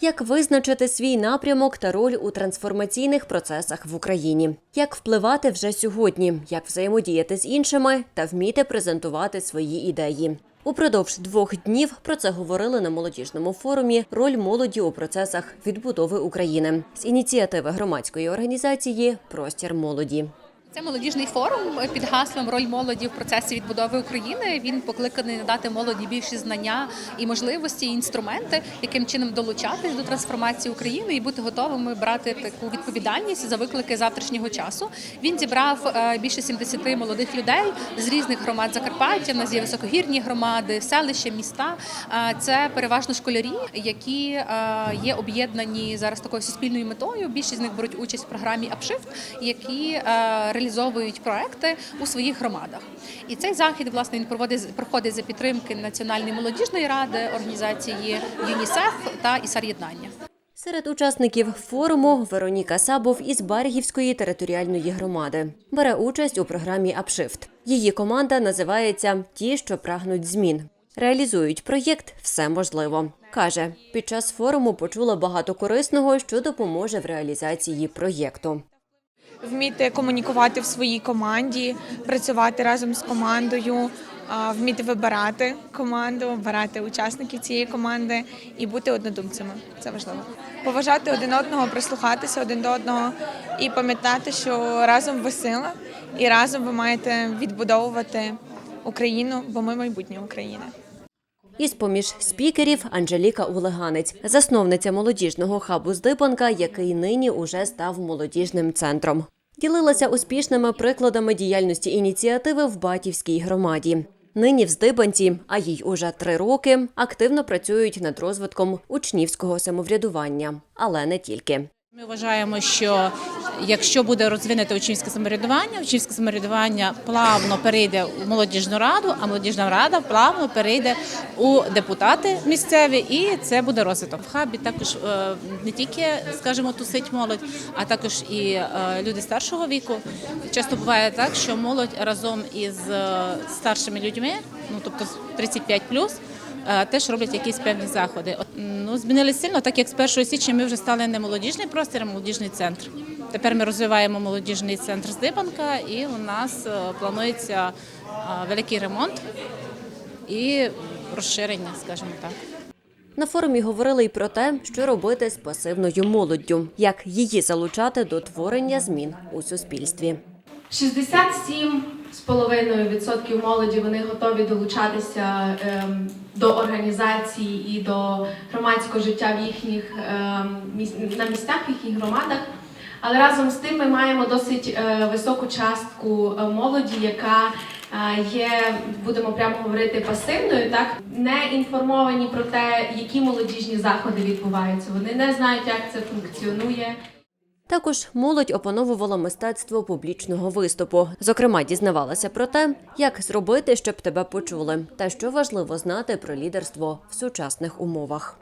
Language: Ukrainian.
Як визначити свій напрямок та роль у трансформаційних процесах в Україні? Як впливати вже сьогодні, як взаємодіяти з іншими та вміти презентувати свої ідеї? Упродовж двох днів про це говорили на молодіжному форумі Роль молоді у процесах відбудови України з ініціативи громадської організації Простір молоді. Це молодіжний форум під гаслом Роль молоді в процесі відбудови України. Він покликаний надати молоді більші знання і можливості, і інструменти, яким чином долучатись до трансформації України і бути готовими брати таку відповідальність за виклики завтрашнього часу. Він зібрав е, більше 70 молодих людей з різних громад Закарпаття. У нас є високогірні громади, селища, міста. Е, Це переважно школярі, які е, є об'єднані зараз такою суспільною метою. Більшість з них беруть участь в програмі Апшифт, які е, реалізовують проекти у своїх громадах. І цей захід власне він проводить проходить за підтримки Національної молодіжної ради, організації ЮНІСЕФ та ІСАР Єднання. Серед учасників форуму Вероніка Сабов із Баргівської територіальної громади бере участь у програмі Апшифт. Її команда називається Ті, що прагнуть змін. Реалізують проєкт Все можливо. каже під час форуму почула багато корисного, що допоможе в реалізації проєкту. Вміти комунікувати в своїй команді, працювати разом з командою, вміти вибирати команду, обирати учасників цієї команди і бути однодумцями. Це важливо. Поважати один одного, прислухатися один до одного і пам'ятати, що разом ви сила, і разом ви маєте відбудовувати Україну, бо ми майбутнє України. Із поміж спікерів Анжеліка Улеганець, засновниця молодіжного хабу Здибанка, який нині уже став молодіжним центром. Ділилася успішними прикладами діяльності ініціативи в Батівській громаді. Нині в Здибанці, а їй уже три роки, активно працюють над розвитком учнівського самоврядування, але не тільки. Ми вважаємо, що якщо буде розвинути учнівське самоврядування, учнівське самоврядування плавно перейде у молодіжну раду, а молодіжна рада плавно перейде у депутати місцеві, і це буде розвиток. В хабі також е, не тільки, скажімо, тусить молодь, а також і е, люди старшого віку. Часто буває так, що молодь разом із е, старшими людьми, ну тобто 35 е, теж роблять якісь певні заходи. Ну, змінились сильно, так як з 1 січня ми вже стали не молодіжний простір, а молодіжний центр. Тепер ми розвиваємо молодіжний центр Здибанка, і у нас е, планується е, великий ремонт і розширення, скажімо так. На форумі говорили й про те, що робити з пасивною молоддю, як її залучати до творення змін у суспільстві. 67,5% молоді вони готові долучатися ем, до організації і до громадського життя в їхніх ем, на місцях, в їхніх громадах. Але разом з тим ми маємо досить е, високу частку е, молоді, яка е, є, будемо прямо говорити, пасивною, так не інформовані про те, які молодіжні заходи відбуваються. Вони не знають, як це функціонує. Також молодь опановувала мистецтво публічного виступу. Зокрема, дізнавалася про те, як зробити, щоб тебе почули, та що важливо знати про лідерство в сучасних умовах.